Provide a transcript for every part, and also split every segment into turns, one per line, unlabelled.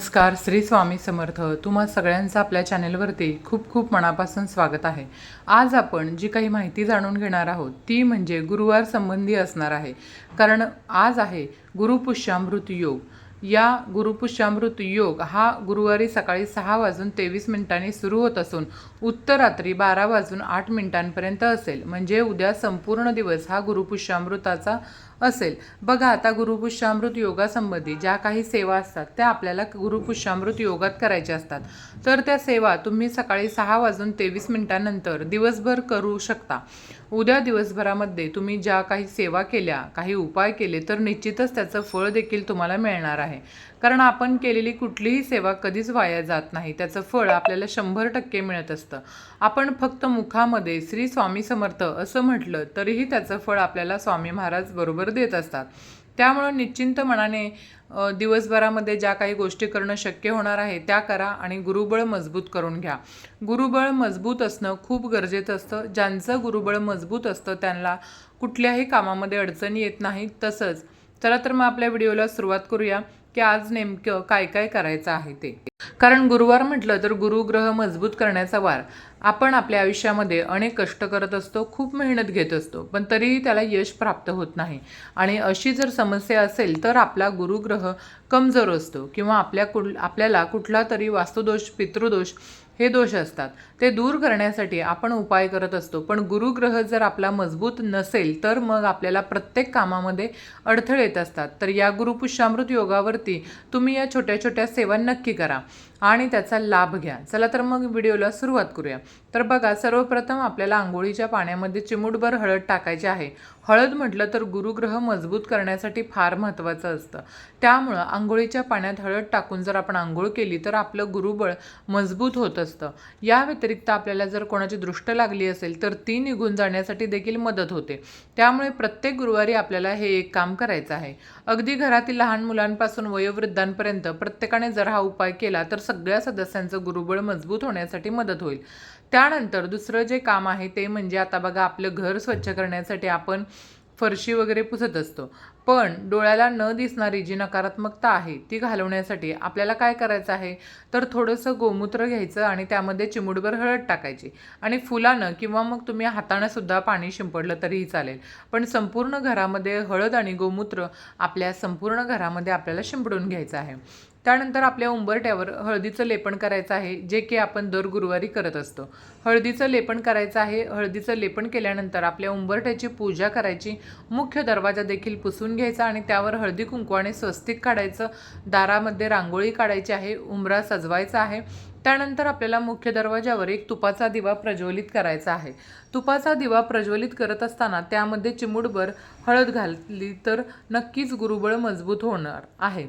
नमस्कार श्री स्वामी समर्थ. तुम्हा सगळ्यांचं आपल्या चॅनेलवरती खूप खूप मनापासून स्वागत आहे. आज आपण जी काही माहिती जाणून घेणार आहोत ती म्हणजे गुरुवार संबंधी असणार आहे. कारण आज आहे गुरुपुष्यामृत योग. या गुरुपुष्यामृत योग हा गुरुवारी सकाळी सहा वाजून तेवीस मिनिटांनी सुरू होत असून उत्तर रात्री बारा वाजून आठ मिनिटांपर्यंत असेल. म्हणजे उद्या संपूर्ण दिवस हा गुरुपुष्यामृताचा असेल. बघा आता गुरुपुष्यामृत योगासंबंधी ज्या काही सेवा असतात त्या आपल्याला गुरुपुष्यामृत योगात करायच्या असतात. तर त्या सेवा तुम्ही सकाळी सहा वाजून तेवीस मिनिटांनंतर दिवसभर करू शकता. उद्या दिवसभरामध्ये तुम्ही ज्या काही सेवा केल्या काही उपाय केले तर निश्चितच त्याचं फळ देखील तुम्हाला मिळणार आहे. कारण आपण केलेली कुठलीही सेवा कधीच वाया जात नाही. त्याचं फळ आपल्याला शंभर टक्के मिळत असतं. आपण फक्त मुखामध्ये श्री स्वामी समर्थ असं म्हटलं तरीही त्याचं फळ आपल्याला स्वामी महाराज बरोबर देत असतात. त्यामुळं निश्चिंत मनाने दिवसभरामध्ये ज्या काही गोष्टी करणं शक्य होणार आहे त्या करा आणि गुरुबळ मजबूत करून घ्या. गुरुबळ मजबूत असणं खूप गरजेचं असतं. ज्यांचं गुरुबळ मजबूत असतं त्यांना कुठल्याही कामामध्ये अडचणी येत नाहीत तसंच. चला तर मग आपल्या व्हिडिओला सुरुवात करूया. की आज नेमकं काय काय करायचं आहे ते. कारण गुरुवार म्हटलं तर गुरुग्रह मजबूत करण्याचा वार. आपण आपल्या आयुष्यामध्ये अनेक कष्ट करत असतो खूप मेहनत घेत असतो पण तरीही त्याला यश प्राप्त होत नाही. आणि अशी जर समस्या असेल तर आपला गुरुग्रह कमजोर असतो किंवा आपल्या कुल आपल्याला कुठला तरी वास्तुदोष पितृदोष हे दोष असतात. ते दूर करण्यासाठी आपण उपाय करत असतो. पण गुरुग्रह जर आपला मजबूत नसेल तर मग आपल्याला प्रत्येक कामामध्ये अडथळे येत असतात. तर या गुरुपुष्यामृत योगावरती तुम्ही या छोट्या छोट्या सेवा नक्की करा. आणि त्याचा लाभ घ्या. चला तर मग व्हिडिओला सुरुवात करूया. तर बघा सर्वप्रथम आपल्याला आंघोळीच्या पाण्यामध्ये चिमूटभर हळद टाकायची आहे. हळद म्हटलं तर गुरुग्रह मजबूत करण्यासाठी फार महत्त्वाचं असतं. त्यामुळं आंघोळीच्या पाण्यात हळद टाकून जर आपण आंघोळ केली तर आपलं गुरुबळ मजबूत होत असतं. या व्यतिरिक्त आपल्याला जर कोणाची दृष्ट लागली असेल तर ती निघून जाण्यासाठी देखील मदत होते. त्यामुळे प्रत्येक गुरुवारी आपल्याला हे एक काम करायचं आहे. अगदी घरातील लहान मुलांपासून वयोवृद्धांपर्यंत प्रत्येकाने जर हा उपाय केला तर सगळ्या सदस्यांचं गुरुबळ मजबूत होण्यासाठी मदत होईल. त्यानंतर दुसरं जे काम आहे ते म्हणजे आता बघा आपलं घर स्वच्छ करण्यासाठी आपण फरशी वगैरे पुसत असतो. पण डोळ्याला न दिसणारी जी नकारात्मकता आहे ती घालवण्यासाठी आपल्याला काय करायचं आहे? तर थोडंसं गोमूत्र घ्यायचं आणि त्यामध्ये चिमुडभर हळद टाकायची. आणि फुलानं किंवा मग तुम्ही हातानंसुद्धा पाणी शिंपडलं तरीही चालेल. पण संपूर्ण घरामध्ये हळद आणि गोमूत्र आपल्या संपूर्ण घरामध्ये आपल्याला शिंपडून घ्यायचं आहे. त्यानंतर आपल्या उंबरट्यावर हळदीचं लेपन करायचं आहे जे की आपण दर गुरुवारी करत असतो. हळदीचं लेपन करायचं आहे हळदीचं लेपन केल्यानंतर आपल्या उंबरट्याची पूजा करायची मुख्य दरवाजा देखील पुसून घ्यायचा आणि त्यावर हळदी कुंकवाने स्वस्तिक काढायचं दारामध्ये रांगोळी काढायची आहे उंबरा सजवायचा आहे. त्यानंतर आपल्याला मुख्य दरवाजावर एक तुपाचा दिवा प्रज्वलित करायचा आहे. तुपाचा दिवा प्रज्वलित करत असताना त्यामध्ये चिमुडभर हळद घातली तर नक्कीच गुरुबळ मजबूत होणार आहे.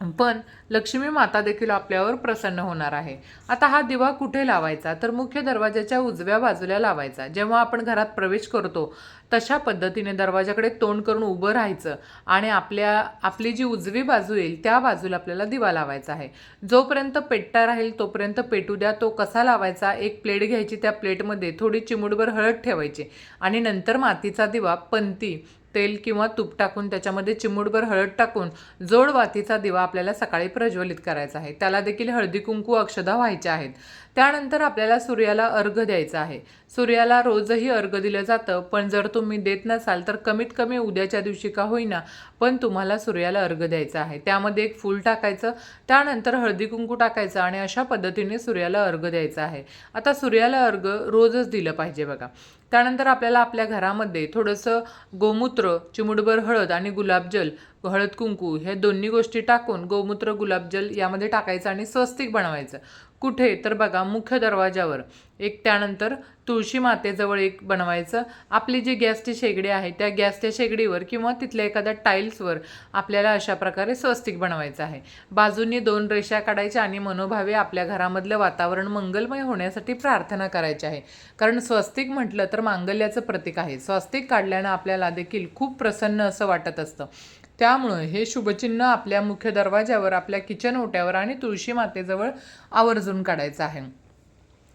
पण लक्ष्मी माता देखील आपल्यावर प्रसन्न होणार आहे. आता हा दिवा कुठे लावायचा? तर मुख्य दरवाजाच्या उजव्या बाजूला लावायचा. जेव्हा आपण घरात प्रवेश करतो तशा पद्धतीने दरवाजाकडे तोंड करून उभं राहायचं आणि आपल्या आपली जी उजवी बाजू येईल त्या बाजूला आपल्याला दिवा लावायचा आहे. जोपर्यंत पेटता राहील तोपर्यंत पेटू द्या तो कसा लावायचा? एक प्लेट घ्यायची त्या प्लेटमध्ये थोडी चिमूटभर हळद ठेवायची आणि नंतर मातीचा दिवा पंती तेल किंवा तूप टाकून त्याच्यामध्ये चिमूटभर हळद टाकून जोड वातीचा दिवा आपल्याला सकाळी प्रज्वलित करायचा आहे. त्याला देखील हळदी कुंकू अक्षदा व्हायच्या आहेत. त्यानंतर आपल्याला सूर्याला अर्घ द्यायचा आहे. सूर्याला रोजही अर्घ दिलं जातं पण जर तुम्ही देत नसाल तर कमीत कमी उद्याच्या दिवशी का होईना पण तुम्हाला सूर्याला अर्घ द्यायचा आहे. त्यामध्ये एक फूल टाकायचं त्यानंतर हळदी कुंकू टाकायचं आणि अशा पद्धतीने सूर्याला अर्घ द्यायचा आहे. आता सूर्याला अर्घ रोजच दिलं पाहिजे बघा. त्यानंतर आपल्याला आपल्या घरामध्ये थोडंसं गोमूत्र चिमुटभर हळद आणि गुलाबजल हळद कुंकू हे दोन्ही गोष्टी टाकून गोमूत्र गुलाबजल यामध्ये टाकायचं आणि स्वस्तिक बनवायचं. कुठे? तर बघा मुख्य दरवाजावर एक त्यानंतर तुळशी मातेजवळ एक बनवायचं. आपली जी गॅसची शेगडी आहे त्या गॅसच्या शेगडीवर किंवा तिथल्या एखाद्या टाईल्सवर आपल्याला अशा प्रकारे स्वस्तिक बनवायचं आहे. बाजूंनी दोन रेषा काढायच्या आणि मनोभावे आपल्या घरामधलं वातावरण मंगलमय होण्यासाठी प्रार्थना करायची आहे. कारण स्वस्तिक म्हटलं तर मांगल्याचं प्रतीक आहे. स्वस्तिक काढल्यानं आपल्याला देखील खूप प्रसन्न असं वाटत असतं. त्यामुळं हे शुभचिन्ह आपल्या मुख्य दरवाज्यावर आपल्या किचन ओट्यावर आणि तुळशी मातेजवळ आवर्जून काढायचं आहे.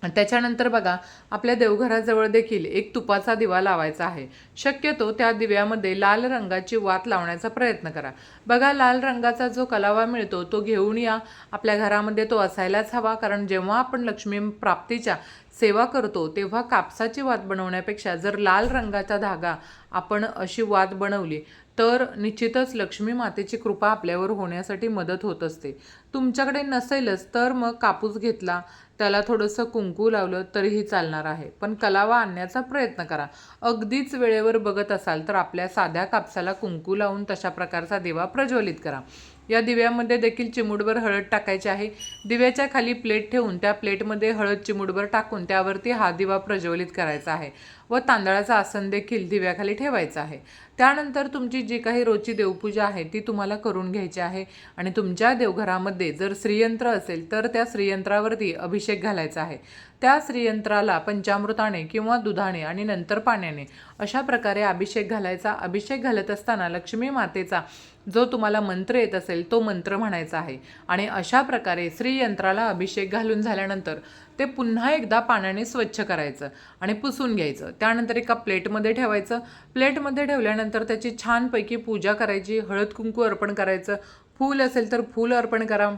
त्याच्यानंतर बघा आपल्या देवघराजवळ देखील एक तुपाचा दिवा लावायचा आहे. शक्यतो त्या दिव्यामध्ये लाल रंगाची वात लावण्याचा प्रयत्न करा. बघा लाल रंगाचा जो कलावा मिळतो तो घेऊन या. आपल्या घरामध्ये तो असायलाच हवा कारण जेव्हा आपण लक्ष्मी प्राप्तीच्या सेवा करतो तेव्हा कापसाची वात बनवण्यापेक्षा जर लाल रंगाचा धागा आपण अशी वात बनवली तर निश्चितच लक्ष्मी मातेची कृपा आपल्यावर होण्यासाठी मदत होत असते. तुमच्याकडे नसेलच तर मग कापूस घेतला त्याला थोडंसं कुंकू लावलं तरीही चालणार आहे. पण कलावा आणण्याचा प्रयत्न करा. अगदीच वेळेवर बघत असाल तर आपल्या साध्या कापसाला कुंकू लावून तशा प्रकारचा दिवा प्रज्वलित करा. या दिव्यामध्ये देखील चिमूटभर हळद टाकायची आहे. दिव्याच्या खाली प्लेट ठेवून त्या प्लेटमध्ये हळद चिमूटभर टाकून त्यावरती हा दिवा प्रज्वलित करायचा आहे व तांदळाचं आसन देखील दिव्याखाली ठेवायचं आहे. त्यानंतर तुमची जी काही रोजची देवपूजा आहे ती तुम्हाला करून घ्यायची आहे आणि तुमच्या देवघरामध्ये जर श्रीयंत्र असेल तर त्या श्रीयंत्रावरती अभिषेक घालायचा आहे. त्या श्रीयंत्राला पंचामृताने किंवा दुधाने आणि नंतर पाण्याने अशा प्रकारे अभिषेक घालायचा. अभिषेक घालत असताना लक्ष्मी मातेचा जो तुम्हाला मंत्र येत असेल तो मंत्र म्हणायचा आहे. आणि अशा प्रकारे श्रीयंत्राला अभिषेक घालून झाल्यानंतर ते पुन्हा एकदा पाण्याने स्वच्छ करायचं आणि पुसून घ्यायचं. त्यानंतर एका प्लेटमध्ये ठेवायचं. प्लेटमध्ये ठेवल्यानंतर त्याची छानपैकी पूजा करायची. हळद कुंकू अर्पण करायचं. फूल असेल तर फूल अर्पण करा.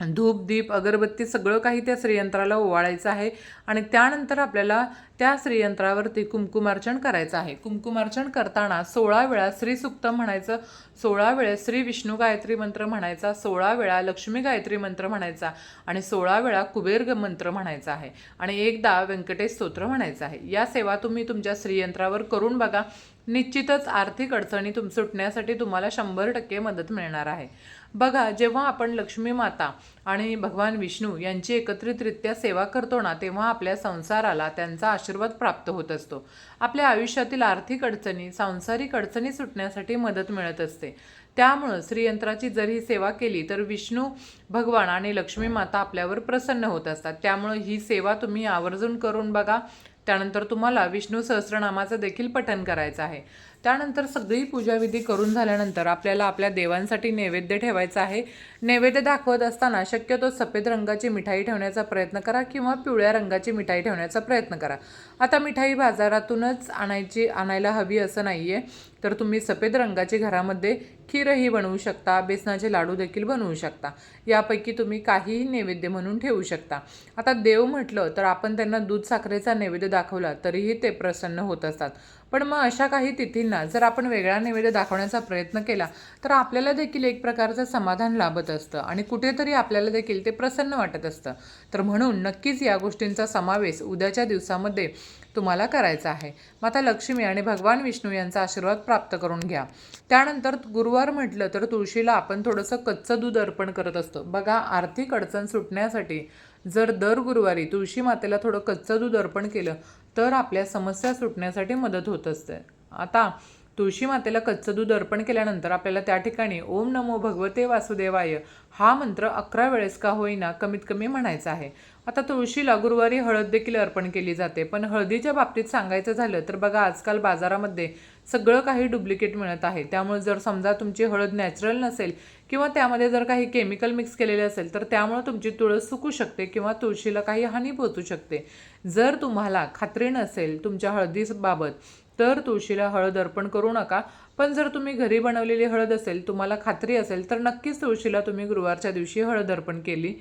धूप दीप अगरबत्ती सगळं काही त्या श्रीयंत्राला ओवाळायचं आहे आणि त्यानंतर आपल्याला त्या श्रीयंत्रावरती कुंकुमार्चन करायचं आहे. कुंकुमार्चन करताना सोळा वेळा श्रीसुक्त म्हणायचं सोळा वेळा श्री विष्णू गायत्री मंत्र म्हणायचा सोळा वेळा लक्ष्मी गायत्री मंत्र म्हणायचा आणि सोळा वेळा कुबेर मंत्र म्हणायचा आहे. आणि एकदा व्यंकटेश स्तोत्र म्हणायचं आहे. या सेवा तुम्ही तुमच्या श्रीयंत्रावर करून बघा. निश्चितच आर्थिक अडचणी तुम सुटण्यासाठी तुम्हाला शंभर टक्के मदत मिळणार आहे. बघा जेव्हा आपण लक्ष्मी माता आणि भगवान विष्णू यांची एकत्रितरित्या सेवा करतो ना तेव्हा आपल्या संसाराला त्यांचा आशीर्वाद प्राप्त होत असतो. आपल्या आयुष्यातील आर्थिक अडचणी सांसारिक अडचणी सुटण्यासाठी मदत मिळत असते. त्यामुळं श्रीयंत्राची जर ही सेवा केली तर विष्णू भगवान आणि लक्ष्मी माता आपल्यावर प्रसन्न होत असतात. त्यामुळं ही सेवा तुम्ही आवर्जून करून बघा त्यानंतर तुम्हाला विष्णू सहस्रनामाचं देखील पठन करायचं आहे. त्यानंतर सगळी पूजाविधी करून झाल्यानंतर आपल्याला आपल्या देवांसाठी नैवेद्य ठेवायचा आहे. नैवेद्य दाखवत असताना शक्यतो सफेद रंगाची मिठाई ठेवण्याचा प्रयत्न करा किंवा पिवळ्या रंगाची मिठाई ठेवण्याचा प्रयत्न करा. आता मिठाई बाजारातूनच आणायची आणायला हवी असं नाही आहे तर तुम्ही सफेद रंगाची घरामध्ये खीरही बनवू शकता बेसनाचे लाडू देखील बनवू शकता. यापैकी तुम्ही काहीही नैवेद्य म्हणून ठेवू शकता. आता देव म्हटलं तर आपण त्यांना दूध साखरेचा नैवेद्य दाखवला तरीही ते प्रसन्न होत असतात. पण मग अशा काही तिथींना जर आपण वेगळा नैवेद्य दाखवण्याचा प्रयत्न केला तर आपल्याला देखील एक प्रकारचं समाधान लाभत असतं आणि कुठेतरी आपल्याला देखील ते प्रसन्न वाटत असतं. तर म्हणून नक्कीच या गोष्टींचा समावेश उद्याच्या दिवसामध्ये तुम्हाला करायचा आहे. माता लक्ष्मी आणि भगवान विष्णू यांचा आशीर्वाद प्राप्त करून घ्या. त्यानंतर गुरुवार म्हटलं तर तुळशीला आपण थोडंसं कच्चं दूध अर्पण करत असतो. बघा आर्थिक अडचण सुटण्यासाठी जर दर गुरुवारी तुळशी मातेला थोडं कच्चं दूध अर्पण केलं तर आपल्या समस्या सुटण्यासाठी मदत होत असते. आता तुळशी मातेला कच्चं दूध अर्पण केल्यानंतर आपल्याला त्या ठिकाणी ओम नमो भगवते वासुदेवाय हा मंत्र अकरा वेळेस का होईना कमीत कमी म्हणायचा आहे. आता तुळशीला गुरुवारी हळद देखील अर्पण केली जाते. पण हळदीच्या बाबतीत सांगायचं झालं तर बघा आजकाल बाजारामध्ये सगळं काही डुप्लिकेट मिळत आहे. त्यामुळे जर समजा तुमची हळद नॅचरल नसेल किंवा त्यामध्ये जर काही केमिकल मिक्स केलेले असेल तर त्यामुळे तुमची तुळस सुकू शकते किंवा तुळशीला काही हानी पोचू शकते. जर तुम्हाला खात्री नसेल तुमच्या हळदीबाबत तर तुळशीला हळद अर्पण करू नका. पण जर तुम्ही घरी बनवलेली हळद असेल तुम्हाला खात्री असेल तर नक्कीच तुळशीला तुम्ही गुरुवारच्या दिवशी हळद अर्पण केली.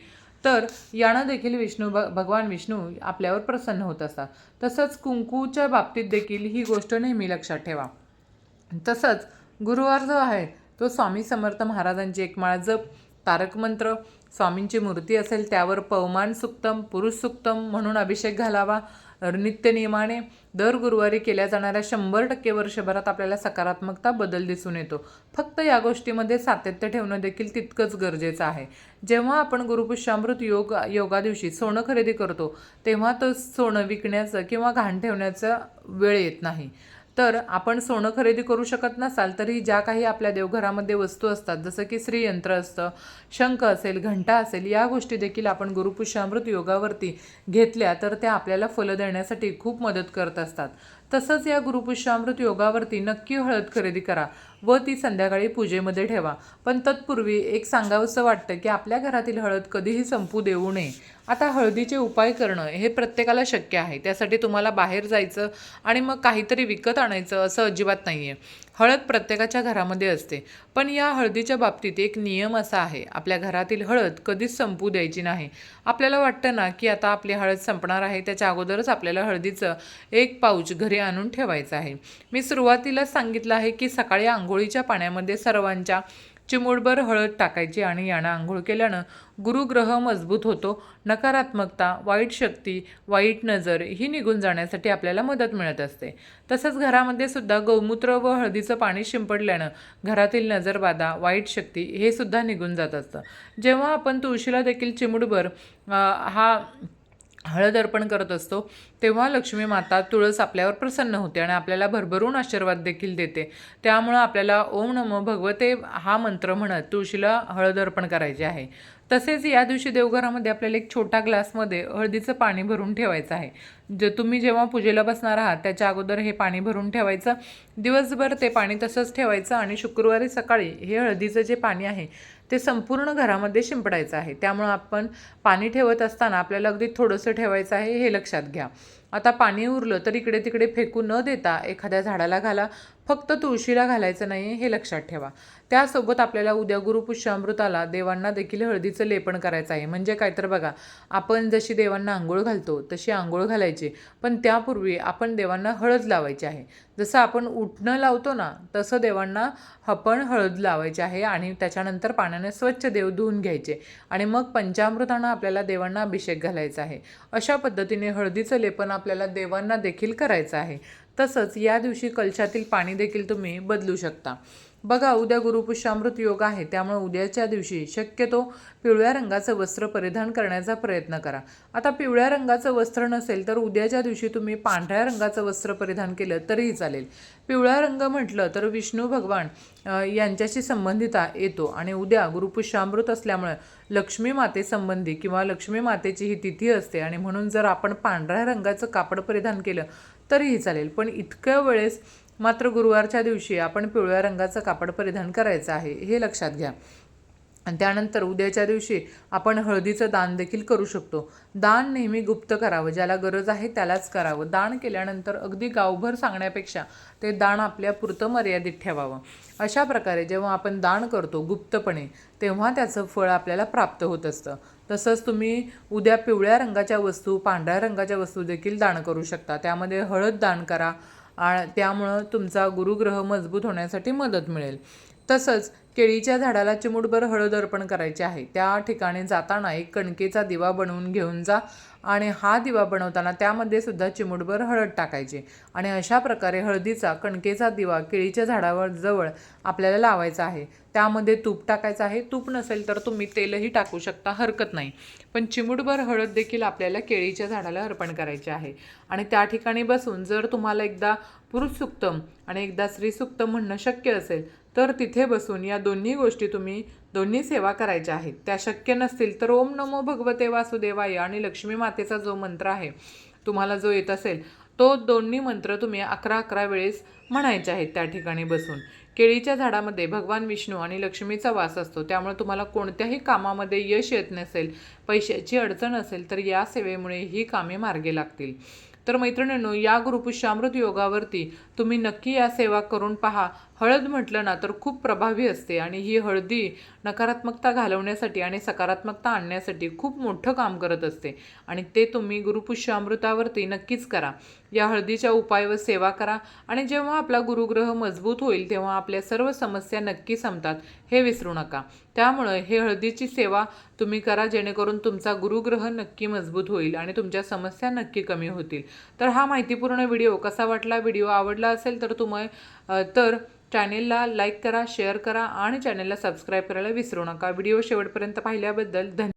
तर यानं देखील विष्णू भ भगवान विष्णू आपल्यावर प्रसन्न होत असतात. तसंच कुंकूच्या बाबतीत देखील ही गोष्ट नेहमी लक्षात ठेवा. तसंच गुरुवार जो आहे तो स्वामी समर्थ महाराजांची एक माळ जप तारक मंत्र स्वामींची मूर्ती असेल त्यावर पवमान सुक्तम पुरुष सुक्तम म्हणून अभिषेक घालावा. नित्य नियमाने दर गुरुवारी केल्या जाणाऱ्या शंभर टक्के वर्षभरात आपल्याला सकारात्मकता बदल दिसून येतो. फक्त या गोष्टीमध्ये सातत्य ठेवणं देखील तितकंच गरजेचं आहे. जेव्हा आपण गुरुपुष्यामृत योग योगा दिवशी सोनं खरेदी करतो तेव्हा तो सोनं विकण्याचं किंवा घाण ठेवण्याचं वेळ येत नाही. तर आपण सोनं खरेदी करू शकत नसाल तरी ज्या काही आपल्या देवघरामध्ये वस्तू असतात जसं की श्रीयंत्र असतं शंख असेल घंटा असेल या गोष्टी देखील आपण गुरुपुष्यामृत योगावरती घेतल्या तर त्या आपल्याला फलं देण्यासाठी खूप मदत करत असतात. तसंच या गुरुपुष्यामृत योगावरती नक्की हळद खरेदी करा व ती संध्याकाळी पूजेमध्ये ठेवा. पण तत्पूर्वी एक सांगावंसं वाटतं की आपल्या घरातील हळद कधीही संपू देऊ नये. आता हळदीचे उपाय करणं हे प्रत्येकाला शक्य आहे. त्यासाठी तुम्हाला बाहेर जायचं आणि मग काहीतरी विकत आणायचं असं अजिबात नाही आहे हळद प्रत्येकाच्या घरामध्ये असते. पण या हळदीच्या बाबतीत एक नियम असा आहे आपल्या घरातील हळद कधीच संपू द्यायची नाही. आपल्याला वाटतं ना की आता आपली हळद संपणार आहे त्याच्या अगोदरच आपल्याला हळदीचं एक पाऊच घरी आणून ठेवायचं आहे. मी सुरुवातीलाच सांगितलं आहे की सकाळी आंघोळीच्या पाण्यामध्ये सर्वांच्या चिमूटभर हळद टाकायची आणि यानं आंघोळ केल्यानं गुरुग्रह मजबूत होतो. नकारात्मकता वाईट शक्ती वाईट नजर ही निघून जाण्यासाठी आपल्याला मदत मिळत असते. तसंच घरामध्ये सुद्धा गौमूत्र व हळदीचं पाणी शिंपडल्यानं घरातील नजरबाधा वाईट शक्ती हे सुद्धा निघून जात असतं. जेव्हा आपण तुळशीला देखील चिमुडभर हा हळद अर्पण करत असतो तेव्हा लक्ष्मी माता तुळस आपल्यावर प्रसन्न होते आणि आपल्याला भरभरून आशीर्वाद देखील देते. त्यामुळं आपल्याला ओम नमो भगवते हा मंत्र म्हणत तुळशीला हळद अर्पण करायचे आहे. तसेच या दिवशी देवघरामध्ये आपल्याला एक छोटा ग्लासमध्ये हळदीचं पाणी भरून ठेवायचं आहे. जे तुम्ही जेव्हा पूजेला बसणार आहात त्याच्या अगोदर हे पाणी भरून ठेवायचं. दिवसभर ते पाणी तसंच ठेवायचं आणि शुक्रवारी सकाळी हे हळदीचं जे पाणी आहे ते संपूर्ण घरामध्ये शिंपडायचं आहे. त्यामुळं आपण पाणी ठेवत असताना आपल्याला अगदी थोडंसं ठेवायचं आहे हे लक्षात घ्या. आता पाणी उरलं तर इकडे तिकडे फेकू न देता एखाद्या झाडाला घाला. फक्त तुळशीला घालायचं नाही हे लक्षात ठेवा. त्यासोबत आपल्याला उद्या गुरुपुष्यामृताला देवांना देखील हळदीचं लेपन करायचं आहे. म्हणजे काय तर बघा आपण जशी देवांना आंघोळ घालतो तशी आंघोळ घालायची. पण त्यापूर्वी आपण देवांना हळद लावायची आहे. जसं आपण उठणं लावतो ना तसं देवांना आपण हळद लावायची आहे आणि त्याच्यानंतर पाण्याने स्वच्छ देव धुवून घ्यायचे आणि मग पंचामृतानं आपल्याला देवांना अभिषेक घालायचा आहे. अशा पद्धतीने हळदीचं लेपन आपल्याला देवांना देखील करायचं आहे. तसंच या दिवशी कलशातील पाणी देखील तुम्ही बदलू शकता. बघा उद्या गुरुपुष्यामृत योग आहे त्यामुळे उद्याच्या दिवशी शक्यतो पिवळ्या रंगाचं वस्त्र परिधान करण्याचा प्रयत्न करा. आता पिवळ्या रंगाचं वस्त्र नसेल तर उद्याच्या दिवशी तुम्ही पांढऱ्या रंगाचं वस्त्र परिधान केलं तरीही चालेल. पिवळा रंग म्हटलं तर विष्णू भगवान यांच्याशी संबंधिता येतो. आणि उद्या गुरुपुष्यामृत असल्यामुळे लक्ष्मी मातेसंबंधी किंवा लक्ष्मी मातेची ही तिथी असते आणि म्हणून जर आपण पांढऱ्या रंगाचं कापड परिधान केलं तरीही चालेल. पण इतक्या वेळेस मात्र गुरुवारच्या दिवशी आपण पिवळ्या रंगाचं कापड परिधान करायचं आहे हे लक्षात घ्या. आणि त्यानंतर उद्याच्या दिवशी आपण हळदीचं दान देखील करू शकतो. दान नेहमी गुप्त करावं ज्याला गरज आहे त्यालाच करावं. दान केल्यानंतर अगदी गावभर सांगण्यापेक्षा ते दान आपल्या पुरतं मर्यादित ठेवावं. अशा प्रकारे जेव्हा आपण दान करतो गुप्तपणे तेव्हा त्याचं फळ आपल्याला प्राप्त होत असतं. तसंच तुम्ही उद्या पिवळ्या रंगाच्या वस्तू पांढऱ्या रंगाच्या वस्तू देखील दान करू शकता. त्यामध्ये हळद दान करा त्यामुळं तुमचा गुरुग्रह मजबूत होण्यासाठी मदत मिळेल. तसंच केळीच्या झाडाला चिमूटभर हळद अर्पण करायची आहे. त्या ठिकाणी जाताना एक कणकेचा दिवा बनवून घेऊन जा. आणि हा दिवा बनवताना त्यामध्ये सुद्धा चिमूटभर हळद टाकायची. आणि अशा प्रकारे हळदीचा कणकेचा दिवा केळीच्या झाडावर जवळ आपल्याला लावायचा आहे. त्यामध्ये तूप टाकायचं आहे. तूप नसेल तर तुम्ही तेलही टाकू शकता हरकत नाही. पण चिमूटभर हळद देखील आपल्याला केळीच्या झाडाला अर्पण करायचे आहे. आणि त्या ठिकाणी बसून जर तुम्हाला एकदा पुरुष सुक्तम आणि एकदा स्त्री सुक्तम म्हणणं शक्य असेल तर तिथे बसून या दोन्ही गोष्टी तुम्ही दोन्ही सेवा करायच्या आहेत. त्या शक्य नसतील तर ओम नमो भगवते वासुदेवाय आणि लक्ष्मी मातेचा जो मंत्र आहे तुम्हाला जो येत असेल तो दोन्ही मंत्र तुम्ही अकरा अकरा वेळेस म्हणायचे आहेत त्या ठिकाणी बसून. केळीच्या झाडामध्ये भगवान विष्णू आणि लक्ष्मीचा वास असतो त्यामुळे तुम्हाला कोणत्याही कामामध्ये यश येत नसेल पैशाची अडचण असेल तर या सेवेमुळे ही कामे मार्गे लागतील. तर मैत्रिणींनो या गुरुपुष्यामृत योगावरती तुम्ही नक्की या सेवा करून पहा. हळद म्हटलं ना तर खूप प्रभावी असते आणि ही हळदी नकारात्मकता घालवण्यासाठी आणि सकारात्मकता आणण्यासाठी खूप मोठं काम करत असते. आणि ते तुम्ही गुरुपुष्यामृतावरती नक्कीच करा. या हळदीच्या उपाय व सेवा करा आणि जेव्हा आपला गुरुग्रह मजबूत होईल तेव्हा आपल्या सर्व समस्या नक्की संपतात. हे विसरू नका. त्यामुळं हे हळदीची सेवा तुम्ही करा जेणेकरून तुमचा गुरुग्रह नक्की मजबूत होईल आणि तुमच्या समस्या नक्की कमी होतील. तर हा माहितीपूर्ण व्हिडिओ कसा वाटला व्हिडिओ आवडला असेल तर तुम्ही तर चॅनेलला लाईक करा शेअर करा आणि चॅनेलला सबस्क्राईब करायला विसरू नका. व्हिडिओ शेवटपर्यंत पाहिल्याबद्दल धन्यवाद.